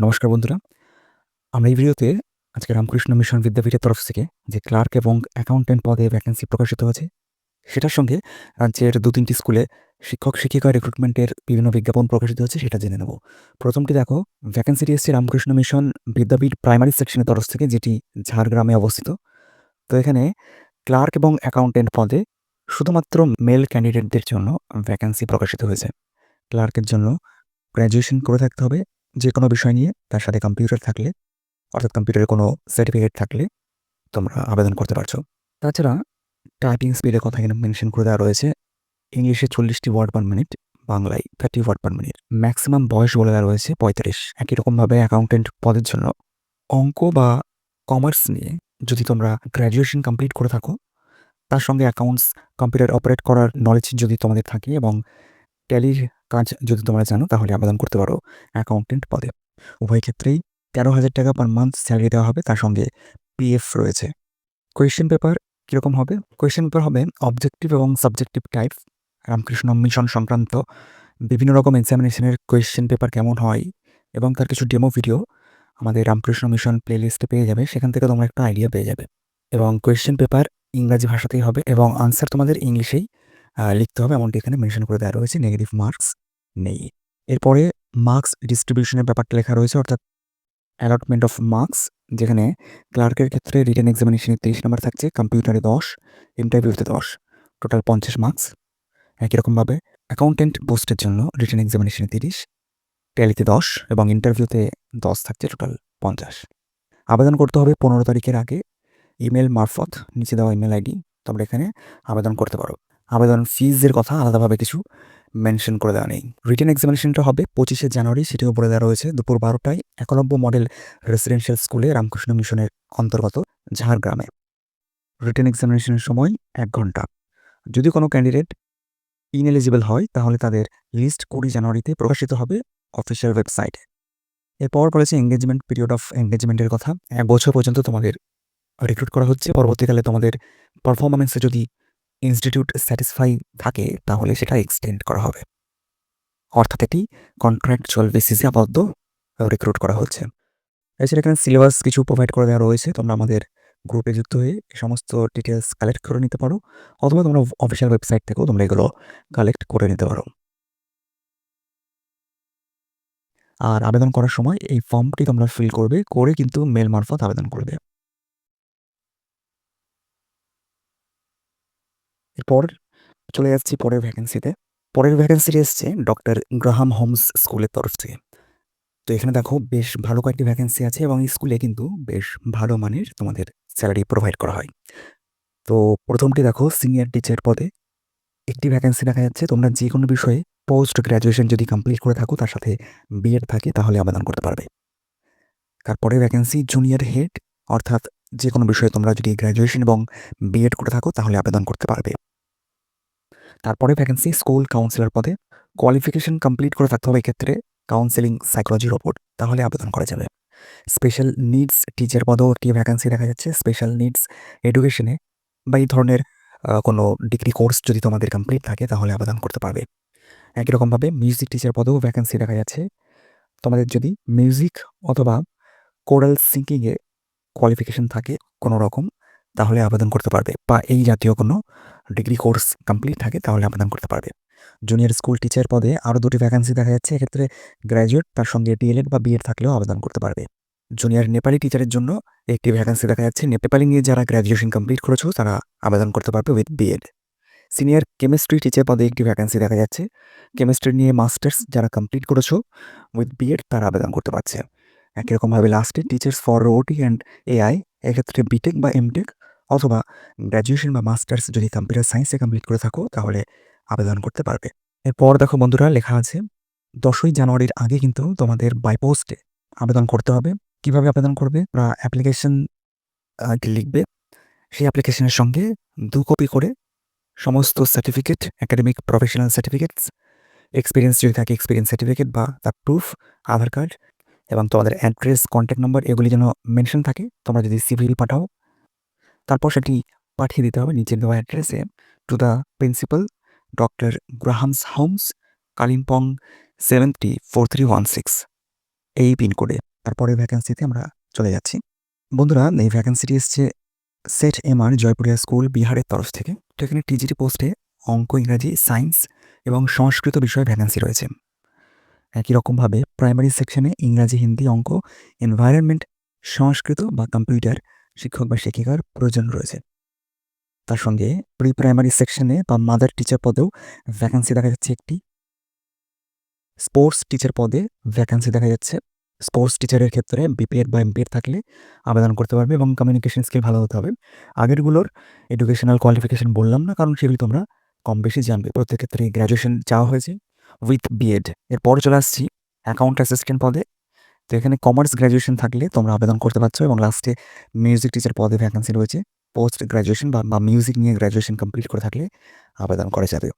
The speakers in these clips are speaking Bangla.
নমস্কার বন্ধুরা। আমরা এই ভিডিওতে আজকে রামকৃষ্ণ মিশন বিদ্যাপীঠের তরফ থেকে যে ক্লার্ক এবং অ্যাকাউন্টেন্ট পদে ভ্যাকেন্সি প্রকাশিত হয়েছে, সেটার সঙ্গে রাজ্যের দু তিনটি স্কুলে শিক্ষক শিক্ষিকা রিক্রুটমেন্টের বিভিন্ন বিজ্ঞাপন প্রকাশিত হচ্ছে সেটা জেনে নেব। প্রথমটি দেখো ভ্যাকেন্সিটি এসছে রামকৃষ্ণ মিশন বিদ্যাপীঠ প্রাইমারি সেকশনের তরফ থেকে, যেটি ঝাড়গ্রামে অবস্থিত। তো এখানে ক্লার্ক এবং অ্যাকাউন্টেন্ট পদে শুধুমাত্র মেল ক্যান্ডিডেটদের জন্য ভ্যাকেন্সি প্রকাশিত হয়েছে। ক্লার্কের জন্য গ্র্যাজুয়েশন করে থাকতে হবে যে কোনো বিষয় নিয়ে তার সাথে কম্পিউটার থাকলে, অর্থাৎ কম্পিউটারে কোনো সার্টিফিকেট থাকলে তোমরা আবেদন করতে পারছ। তাছাড়া টাইপিং স্পিডের কথা এখানে মেনশন করে দেওয়া রয়েছে। ইংলিশে চল্লিশটি ওয়ার্ড পার মিনিট বাংলায় thirty word per minute maximum বয়স বলে দেওয়া রয়েছে পঁয়তাল্লিশ একই রকমভাবে অ্যাকাউন্টেন্ট পদের জন্য অঙ্ক বা কমার্স নিয়ে যদি তোমরা গ্র্যাজুয়েশন কমপ্লিট করে থাকো, তার সঙ্গে অ্যাকাউন্টস কম্পিউটার অপারেট করার নলেজ যদি তোমাদের থাকে এবং ট্যালির কাজ যদি তোমরা জানো, তাহলে আবেদন করতে পারো অ্যাকাউন্টেন্ট পদে। উভয় ক্ষেত্রেই তেরো হাজার টাকা পার মান্থ স্যালারি দেওয়া হবে, তার সঙ্গে পিএফ রয়েছে। কোয়েশ্চেন পেপার কীরকম হবে? কোয়েশ্চেন পেপার হবে অবজেক্টিভ এবং সাবজেক্টিভ টাইপ রামকৃষ্ণ মিশন সংক্রান্ত বিভিন্ন রকম এক্সামিনেশনের কোয়েশ্চেন পেপার কেমন হয় এবং তার কিছু ডেমো ভিডিও আমাদের রামকৃষ্ণ মিশন প্লেলিস্টে পেয়ে যাবে, সেখান থেকে তোমরা একটা আইডিয়া পেয়ে যাবে। এবং কোয়েশ্চেন পেপার ইংরাজি ভাষাতেই হবে এবং আনসার তোমাদের ইংলিশেই লিখতে হবে। এমনটি এখানে মেনশন করে দেওয়া রয়েছে। নেগেটিভ মার্কস নেই। এরপরে মার্কস ডিস্ট্রিবিউশনের ব্যাপারটা লেখা রয়েছে, অর্থাৎ অ্যালটমেন্ট অফ মার্কস যেখানে ক্লার্কের ক্ষেত্রে রিটার্ন এক্সামিনেশনে তিরিশ নাম্বার থাকছে কম্পিউটারে দশ ইন্টারভিউতে দশ। টোটাল পঞ্চাশ মার্কস একই রকমভাবে অ্যাকাউন্টেন্ট পোস্টের জন্য রিটার্ন এক্সামিনেশনে তিরিশ ট্যালিতে দশ এবং ইন্টারভিউতে দশ থাকছে টোটাল পঞ্চাশ। আবেদন করতে হবে পনেরো তারিখের আগে। ইমেল মারফত নিচে দেওয়া ইমেল আইডি তোমরা এখানে আবেদন করতে পারো। আবেদন ফিজের কথা আলাদাভাবে কিছু মেনশন করে দেওয়া নেই। রিটেন এক্সামিনেশনটা হবে পঁচিশে জানুয়ারি, সেটিও বলে দেওয়া রয়েছে। দুপুর বারোটায় একলব্য মডেল রেসিডেন্সিয়াল স্কুলে রামকৃষ্ণ মিশনের অন্তর্গত ঝাড়গ্রামে। রিটেন এক্সামিনেশনের সময় এক ঘণ্টা। যদি কোনো ক্যান্ডিডেট ইনএলিজিবল হয়, তাহলে তাদের লিস্ট কুড়ি জানুয়ারিতে প্রকাশিত হবে অফিসিয়াল ওয়েবসাইটে এরপর বলেছে এঙ্গেজমেন্ট পিরিয়ড অফ এঙ্গেজমেন্টের কথা। এক বছর পর্যন্ত তোমাদের রিক্রুট করা হচ্ছে। পরবর্তীকালে তোমাদের পারফরমেন্সে যদি ইনস্টিটিউট স্যাটিসফাই থাকে, তাহলে সেটা এক্সটেন্ড করা হবে। অর্থাৎ এটি কন্ট্রাকচুয়াল বেসিসে আবদ্ধ রিক্রুট করা হচ্ছে। এছাড়া এখানে সিলেবাস কিছু প্রোভাইড করে দেওয়া রয়েছে, তোমরা আমাদের গ্রুপে যুক্ত হয়ে এই সমস্ত ডিটেলস কালেক্ট করে নিতে পারো, অথবা তোমরা অফিসিয়াল ওয়েবসাইট থেকেও তোমরা এগুলো কালেক্ট করে নিতে পারো। আর আবেদন করার সময় এই ফর্মটি তোমরা ফিল করবে, করে কিন্তু মেল মারফত আবেদন করবে। এরপর চলে যাচ্ছি পরের ভ্যাকেন্সিতে পরের ভ্যাকেন্সিটি এসছে ডক্টর গ্রাহাম হোমস স্কুলের তরফ থেকে। তো এখানে দেখো বেশ ভালো কয়েকটি ভ্যাকেন্সি আছে এবং স্কুলে কিন্তু বেশ ভালো মানের তোমাদের স্যালারি প্রোভাইড করা হয়। তো প্রথমটি দেখো সিনিয়র টিচার পদে। একটি ভ্যাকেন্সি দেখা যাচ্ছে, তোমরা যে কোনো বিষয়ে পোস্ট গ্র্যাজুয়েশন যদি কমপ্লিট করে থাকো, তার সাথে বিএড থাকে, তাহলে আবেদন করতে পারবে। তারপরে ভ্যাকেন্সি জুনিয়র হেড অর্থাৎ যে কোনো বিষয়ে তোমরা যদি গ্র্যাজুয়েশন এবং বিএড করে থাকো, তাহলে আবেদন করতে পারবে। তারপরে ভ্যাকেন্সি স্কুল কাউন্সিলর পদে কোয়ালিফিকেশন কমপ্লিট করে থাকতে হবে এক্ষেত্রে কাউন্সেলিং সাইকোলজির ওপর, তাহলে আবেদন করা যাবে। স্পেশাল নিডস টিচার পদেও একটি ভ্যাকেন্সি দেখা যাচ্ছে। স্পেশাল নিডস এডুকেশনে বা এই ধরনের কোনো ডিগ্রি কোর্স যদি তোমাদের কমপ্লিট থাকে, তাহলে আবেদন করতে পারবে। একই রকমভাবে মিউজিক টিচার পদেও ভ্যাকেন্সি দেখা যাচ্ছে। তোমাদের যদি মিউজিক অথবা কোরাল সিঙ্কিংয়ে কোয়ালিফিকেশন থাকে কোনো রকম, তাহলে আবেদন করতে পারবে। বা এই জাতীয় কোনো ডিগ্রি কোর্স কমপ্লিট থাকে, তাহলে আবেদন করতে পারবে। জুনিয়র স্কুল টিচার পদে আরও দুটি ভ্যাকেন্সি দেখা যাচ্ছে, এক্ষেত্রে গ্র্যাজুয়েট তার সঙ্গে ডিএলএড বা বিএড থাকলেও আবেদন করতে পারবে। জুনিয়র নেপালি টিচারের জন্য একটি ভ্যাকেন্সি দেখা যাচ্ছে নেপালি নিয়ে যারা গ্র্যাজুয়েশন কমপ্লিট করেছ, তারা আবেদন করতে পারবে with BEd senior chemistry teacher পদে একটি ভ্যাকেন্সি দেখা যাচ্ছে কেমিস্ট্রি নিয়ে মাস্টার্স যারা কমপ্লিট করেছ উইথ বিএড তারা আবেদন করতে পারছে। একই রকমভাবে লাস্টে teachers for OT and AI এক্ষেত্রে বিটেক বা এমটেক অথবা গ্র্যাজুয়েশন বা মাস্টার্স যদি কম্পিউটার সায়েন্সে কমপ্লিট করে থাকো, তাহলে আবেদন করতে পারবে। এরপর দেখো বন্ধুরা, লেখা আছে, দশই জানুয়ারির আগে কিন্তু তোমাদের বাই পোস্টে আবেদন করতে হবে। কীভাবে আবেদন করবে? ওরা অ্যাপ্লিকেশন লিখবে? সেই অ্যাপ্লিকেশনের সঙ্গে দু কপি করে সমস্ত certificate academic professional certificates experience যদি থাকে এক্সপিরিয়েন্স সার্টিফিকেট বা তার প্রুফ আধার কার্ড এবং তোমাদের অ্যাড্রেস কন্ট্যাক্ট নাম্বার এগুলি যেন মেনশন থাকে, তোমরা যদি সিভিল পাঠাও, তারপর সেটি পাঠিয়ে দিতে হবে নিচের দেওয়া অ্যাড্রেসে to the principal doctor Graham's Homes Kalimpong seven three four three one six এই পিনকোডে তারপরে ভ্যাকেন্সিতে আমরা চলে যাচ্ছি। বন্ধুরা, এই ভ্যাকেন্সিটি এসছে সেট এমআর জয়পুরিয়া স্কুল বিহারের তরফ থেকে। তো এখানে টিজিটি পোস্টে অঙ্ক, ইংরাজি সায়েন্স এবং সংস্কৃত বিষয়ে ভ্যাকেন্সি রয়েছে। একই রকমভাবে প্রাইমারি সেকশনে ইংরাজি, হিন্দি অঙ্ক এনভায়রনমেন্ট সংস্কৃত বা কম্পিউটার শিক্ষক বা শিক্ষিকার প্রয়োজন রয়েছে। তার সঙ্গে প্রি প্রাইমারি সেকশনে বা মাদার টিচার পদেও ভ্যাকেন্সি দেখা যাচ্ছে একটি। স্পোর্টস টিচার পদে ভ্যাকেন্সি দেখা যাচ্ছে। স্পোর্টস টিচারের ক্ষেত্রে বিপিএড বা এমপিএড থাকলে আবেদন করতে পারবে এবং কমিউনিকেশন স্কিল ভালো হতে হবে। আগেরগুলোর এডুকেশনাল কোয়ালিফিকেশন বললাম না, কারণ সেগুলি তোমরা কম বেশি জানবে। প্রত্যেক ক্ষেত্রে গ্র্যাজুয়েশন চাওয়া হয়েছে। উইথ বিএড এরপর চলে আসছি অ্যাকাউন্ট অ্যাসিস্ট্যান্ট পদে। তো এখানে কমার্স গ্র্যাজুয়েশন থাকলে তোমরা আবেদন করতে পারছ এবং লাস্টে মিউজিক টিচার পদে ভ্যাকেন্সি রয়েছে। পোস্ট গ্র্যাজুয়েশন বা মিউজিক নিয়ে গ্র্যাজুয়েশন কমপ্লিট করে থাকলে আবেদন করা যাবে।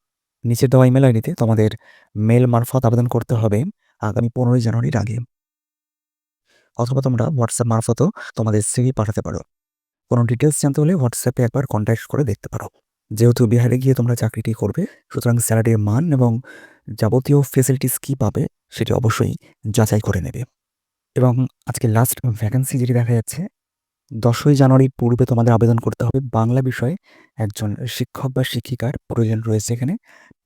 নিচের দেওয়া ইমেল আইডিতে তোমাদের মেল মারফত আবেদন করতে হবে আগামী পনেরোই জানুয়ারির আগে। অথবা তোমরা হোয়াটসঅ্যাপ মারফতও তোমাদের সিভি পাঠাতে পারো। কোনো ডিটেলস জানতে হলে হোয়াটসঅ্যাপে একবার কন্ট্যাক্ট করে দেখতে পারো। যেহেতু বিহারে গিয়ে তোমরা চাকরিটি করবে, সুতরাং স্যালারির মান এবং যাবতীয় ফেসিলিটিস কী পাবে সেটি অবশ্যই যাচাই করে নেবে। এবং আজকে লাস্ট ভ্যাকেন্সি যেটি দেখা যাচ্ছে, দশই জানুয়ারির পূর্বে তোমাদের আবেদন করতে হবে। বাংলা বিষয়ে একজন শিক্ষক বা শিক্ষিকার প্রয়োজন রয়েছে এখানে।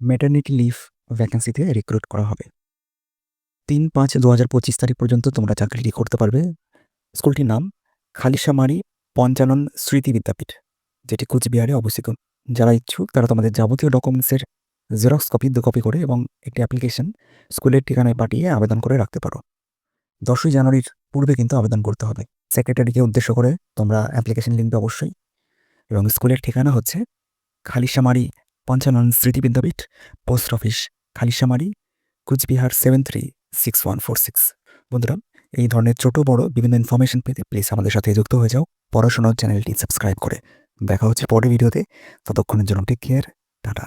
ম্যাটার্নিটি লিভ ভ্যাকেন্সিতে রিক্রুট করা হবে। তিন পাঁচ দু হাজার পঁচিশ তারিখ পর্যন্ত তোমরা চাকরিটি করতে পারবে। স্কুলটির নাম খালিশামারি পঞ্চানন স্মৃতি বিদ্যাপীঠ, যেটি কুচবিহারে অবস্থিত। যারা ইচ্ছুক তারা তোমাদের যাবতীয় ডকুমেন্টসের জেরক্স কপি দু কপি করে এবং একটি অ্যাপ্লিকেশন স্কুলের ঠিকানায় পাঠিয়ে আবেদন করে রাখতে পারো। দশই জানুয়ারির পূর্বে কিন্তু আবেদন করতে হবে। সেক্রেটারিকে উদ্দেশ্য করে তোমরা অ্যাপ্লিকেশন লিখবে অবশ্যই। এবং স্কুলের ঠিকানা হচ্ছে Khalisamari Panchanan Smriti Vidyapith post office Khalisamari, Cooch Behar seven three six one four six বন্ধুরা, এই ধরনের ছোট, বড় বিভিন্ন ইনফরমেশন পেতে প্লিজ আমাদের সাথে যুক্ত হয়ে যাও। পড়াশোনার চ্যানেলটি সাবস্ক্রাইব করে। দেখা হচ্ছে পরের ভিডিওতে। ততক্ষণের জন্য টেক কেয়ার টাটা।